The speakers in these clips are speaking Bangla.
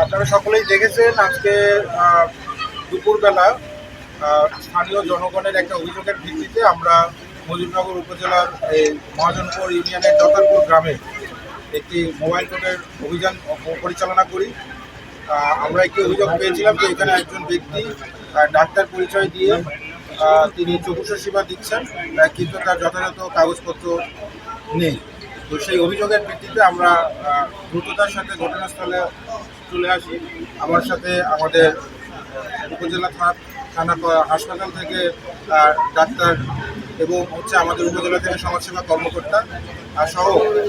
আপনারা সকলেই দেখেছেন আজকে দুপুরবেলা স্থানীয় জনগণের একটা অভিযোগের ভিত্তিতে আমরা মজুরনগর উপজেলার এই মহাজনপুর ইউনিয়নের দতারপুর গ্রামে একটি মোবাইল কোর্টের অভিযান পরিচালনা করি। আমরা একটি অভিযোগ পেয়েছিলাম যে এখানে একজন ব্যক্তি ডাক্তার পরিচয় দিয়ে তিনি চক্ষুষ সেবা দিচ্ছেন কিন্তু তার যথাযথ কাগজপত্র নেই। তো সেই অভিযোগের ভিত্তিতে আমরা দ্রুততার সাথে ঘটনাস্থলে চলে আসি। আমার সাথে আমাদের উপজেলা থানা হাসপাতাল থেকে ডাক্তার এবং হচ্ছে আমাদের উপজেলা থেকে সমাজসেবা কর্মকর্তা সহ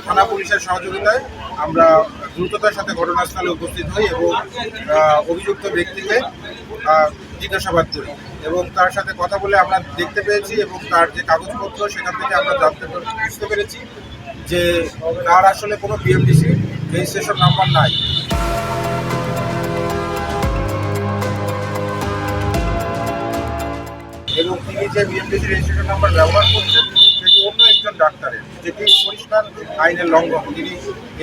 থানা পুলিশের সহযোগিতায় আমরা দ্রুততার সাথে ঘটনাস্থলে উপস্থিত হই এবং অভিযুক্ত ব্যক্তিকে জিজ্ঞাসাবাদ করি এবং তার সাথে কথা বলে আমরা দেখতে পেয়েছি এবং তার যে কাগজপত্র, সেখান থেকে আমরা জানতে বুঝতে পেরেছি যে তার আসলে কোনো বিএমডিসি রেজিস্ট্রেশন নাম্বার নাই। এবং তিনি যে বিএমডিসি রেজিস্ট্রেশন নাম্বার ব্যবহার করছেন, সেটি অন্য একজন ডাক্তারের, যেটি পরিষ্কার আইনের লঙ্ঘন। তিনি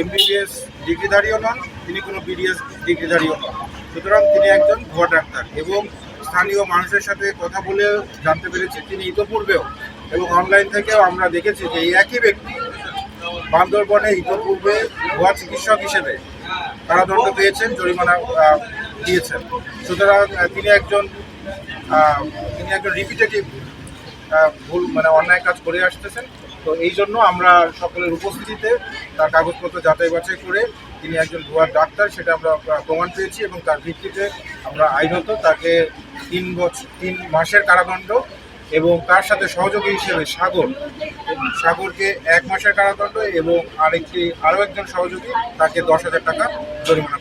এমবিবিএস ডিগ্রিধারীও নন, তিনি কোনো বিডিএস ডিগ্রিধারীও নন। সুতরাং তিনি একজন ভুয়া ডাক্তার এবং স্থানীয় মানুষের সাথে কথা বলে জানতে পেরেছি। তিনি ইতোপূর্বেও এবং অনলাইন থেকেও আমরা দেখেছি যে এই একই ব্যক্তি বান্দরবনে ইতোপূর্বে ভুয়া চিকিৎসক হিসেবে তারা কারাদণ্ড পেয়েছেন, জরিমানা দিয়েছেন। সুতরাং তিনি একজন তিনি একজন রিপিটেটিভ ভুল মানে অন্যায় কাজ করে আসতেছেন। তো এই জন্য আমরা সকলের উপস্থিতিতে তার কাগজপত্র যাচাই বাছাই করে তিনি একজন ভুয়া ডাক্তার, সেটা আমরা প্রমাণ পেয়েছি এবং তার ভিত্তিতে আমরা আইনত তাকে তিন বছর তিন মাসের কারাদণ্ড এবং তার সাথে সহযোগী হিসেবে সাগর। সাগরকে এক মাসের কারাদণ্ড এবং আরেকটি, আরও একজন সহযোগী, তাকে দশ হাজার টাকা জরিমানা